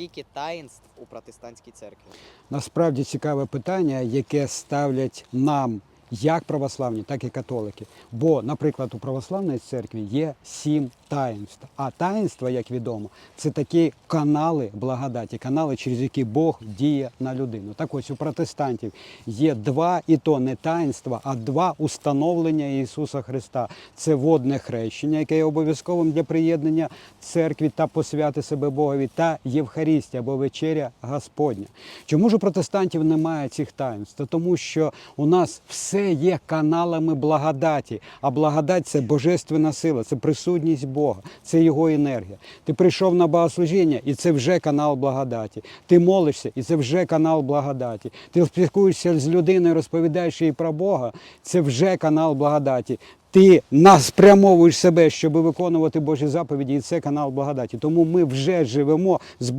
Скільки таїнств у протестантській церкві? Насправді цікаве питання, яке ставлять нам як православні, так і католики. Бо, наприклад, у православної церкві є сім таїнств. А таїнства, як відомо, це такі канали благодаті, канали, через які Бог діє на людину. Так ось у протестантів є два, і то не таїнства, а два установлення Ісуса Христа. Це водне хрещення, яке є обов'язковим для приєднання церкві та посвяти себе Богові, та Євхаристія або вечеря Господня. Чому ж у протестантів немає цих таїнств? Тому що у нас все є каналами благодаті, а благодать це божественна сила, це присутність Бога, це його енергія. Ти прийшов на богослужіння, і це вже канал благодаті. Ти молишся, і це вже канал благодаті. Ти спілкуєшся з людиною, розповідаєш їй про Бога, це вже канал благодаті. Ти наспрямовуєш себе, щоб виконувати Божі заповіді, і це канал благодаті. Тому ми вже живемо з